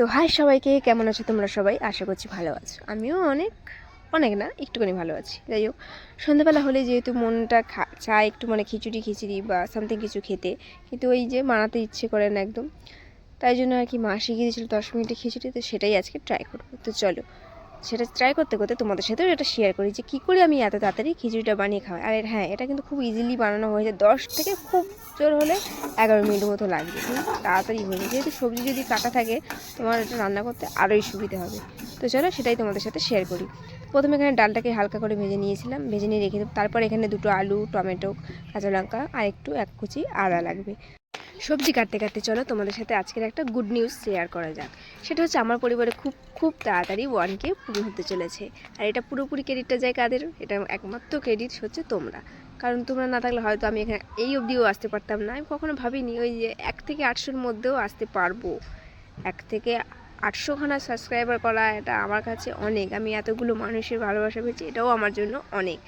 তো হাই সবাইকে, কেমন আছো তোমরা সবাই? আশা করছি ভালো আছো। আমিও অনেক অনেক না, একটুখানি ভালো আছি। যাই হোক, সন্ধ্যাবেলা হলে যেহেতু মনটা চায় একটু মানে খিচুড়ি খিচুড়ি বা সামথিং কিছু খেতে, কিন্তু ওই যে মানাতে ইচ্ছে করে না একদম, তাই জন্য আর কি মা শিখিয়ে দশ মিনিটে খিচুড়ি, তো সেটাই আজকে ট্রাই করব। তো চলো সেটা ট্রাই করতে করতে তোমাদের সাথেও এটা শেয়ার করি যে কী করে আমি এত তাড়াতাড়ি খিচুড়িটা বানিয়ে খাওয়াই। আর হ্যাঁ এটা কিন্তু খুব ইজিলি বানানো হয়ে যায়। দশ থেকে খুব জোর হলে এগারো মিনিট মতো লাগবে। তাড়াতাড়ি হয়ে যায়। যেহেতু সবজি যদি কাটা থাকে, তোমার এটা রান্না করতে আরোই সুবিধা হবে। তো চলো সেটাই তোমাদের সাথে শেয়ার করি। প্রথমে এখানে ডালটাকে হালকা করে ভেজে নিয়েছিলাম। ভেজে নিয়ে রেখে দেবো। তারপর এখানে দুটো আলু, টমেটো, কাঁচা লঙ্কা আর একটু এক কুচি আদা লাগবে। সবজি কাটতে কাটতে চলো, তোমাদের সাথে আজকের একটা গুড নিউজ শেয়ার করা যাক। সেটা হচ্ছে আমার পরিবারে খুব খুব তাড়াতাড়ি ওয়ান কে পুরো হতে চলেছে। আর এটা পুরোপুরি ক্রেডিটটা যায় কাদের? এটা একমাত্র ক্রেডিট হচ্ছে তোমরা। কারণ তোমরা না থাকলে হয়তো আমি এখানে এই অবধিও আসতে পারতাম না। আমি কখনো ভাবিনি ওই যে এক থেকে আটশোর মধ্যেও আসতে পারব। এক থেকে আটশোখানা সাবস্ক্রাইবার করা এটা আমার কাছে অনেক। আমি এতগুলো মানুষের ভালোবাসা পেয়েছি, এটাও আমার জন্য অনেক।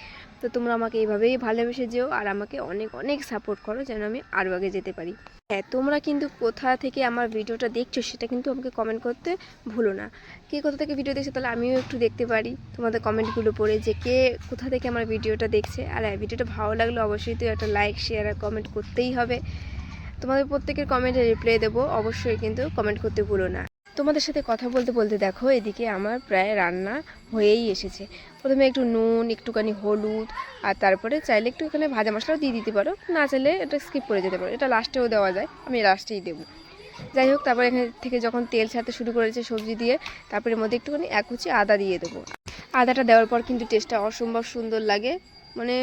তো তোমরা আমাকে এইভাবেই ভালোবেসে যেও আর আমাকে অনেক অনেক সাপোর্ট করো যেন আমি আরও আগে যেতে পারি। হ্যাঁ তোমরা কিন্তু কোথা থেকে আমার ভিডিওটা দেখছ সেটা কিন্তু আমাকে কমেন্ট করতে ভুলো না। কে কোথা থেকে ভিডিও দেখছে তাহলে আমিও একটু দেখতে পারি। তোমাদের কমেন্টগুলো পড়ে যে কে কোথা থেকে আমার ভিডিওটা দেখছে। আর হ্যাঁ ভিডিওটা ভালো লাগলে অবশ্যই তো একটা লাইক শেয়ার আর কমেন্ট করতেই হবে। তোমাদের প্রত্যেকের কমেন্টে রিপ্লাই দেবো। অবশ্যই কিন্তু কমেন্ট করতে ভুলো না। তোমাদের সাথে কথা বলতে বলতে দেখো, এদিকে আমার প্রায় রান্না হয়েই এসেছে। প্রথমে একটু নুন, একটুখানি হলুদ, আর তারপরে চাইলে একটু এখানে ভাজা মশলাও দিয়ে দিতে পারো। না চাইলে এটা স্কিপ করে যেতে পারো। এটা লাস্টেও দেওয়া যায়, আমি লাস্টেই দেবো। যাই হোক, তারপরে এখানে থেকে যখন তেল ছাড়তে শুরু করেছে সবজি দিয়ে, তারপরে মধ্যে একটুখানি এক কুচি আদা দিয়ে দেবো। আদাটা দেওয়ার পর কিন্তু টেস্টটা অসম্ভব সুন্দর লাগে। মানে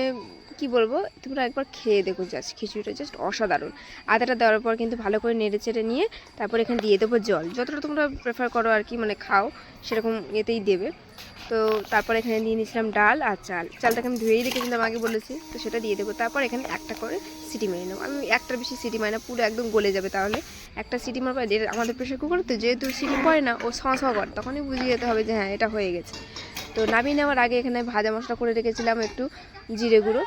কি বলব, তোমরা একবার খেয়ে দেখো জাস্ট খিচুড়িটা জাস্ট অসাধারণ। আদাটা দেওয়ার পর কিন্তু ভালো করে নেড়ে চেড়ে নিয়ে তারপর এখানে দিয়ে দেবো জল। যতটা তোমরা প্রেফার করো আর কি মানে খাও, সেরকম এতেই দেবে। তো তারপর এখানে দিয়ে নিয়েছিলাম ডাল আর চাল। চালটাকে আমি ধুয়েই রেখেছিলাম আগে বলেছি, তো সেটা দিয়ে দেবো। তারপর এখানে একটা করে সিটি মেরে নেব। আমি একটার বেশি সিটি মারি না, পুরো একদম গলে যাবে তাহলে। একটা সিটি মারবার আমাদের প্রেশার কুকার তো যেহেতু সিটি পড়ে না, ও সস করে, তখনই বুঝিয়ে যেতে হবে যে হ্যাঁ এটা হয়ে গেছে। তো নামিয়ে নেওয়ার আগে এখানে ভাজা মশলা করে রেখেছিলাম একটু জিরে গুঁড়ো।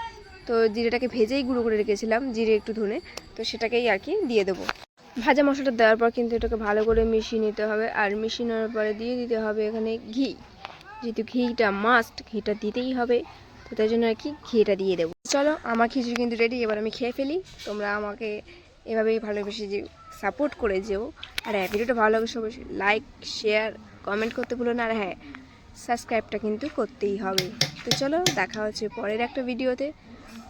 তো জিরেটাকে ভেজেই গুঁড়ো করে রেখেছিলাম, জিরে একটু ধনে। তো সেটাকেই আর কি দিয়ে দেবো। ভাজা মশলাটা দেওয়ার পর কিন্তু এটাকে ভালো করে মিশিয়ে নিতে হবে। আর মিশিয়ে নেওয়ার পরে দিয়ে দিতে হবে এখানে ঘি। যেহেতু ঘিটা মাস্ট ঘিটা দিতেই হবে। তো তাই জন্য আর কি ঘিটা দিয়ে দেবো। চলো, আমার খিচুড়ি কিন্তু রেডি এবার আমি খেয়ে ফেলি। তোমরা আমাকে এভাবেই ভালোবেসে যে সাপোর্ট করে যেও। আর হ্যাঁ ভিডিওটা ভালো লাগে সবাই লাইক শেয়ার কমেন্ট করতে ভুলো না। আর হ্যাঁ সাবস্ক্রাইবটা কিন্তু করতেই হবে। তো চলো, দেখা হচ্ছে পরের একটা ভিডিওতে।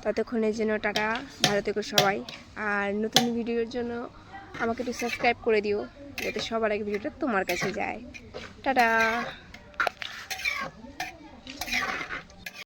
ততক্ষণের জন্য টাটা, ভালো থেকো সবাই। আর নতুন ভিডিওর জন্য আমাকে একটু সাবস্ক্রাইব করে দিও, যাতে সবার আগে ভিডিওটা তোমার কাছে যায়। টাটা!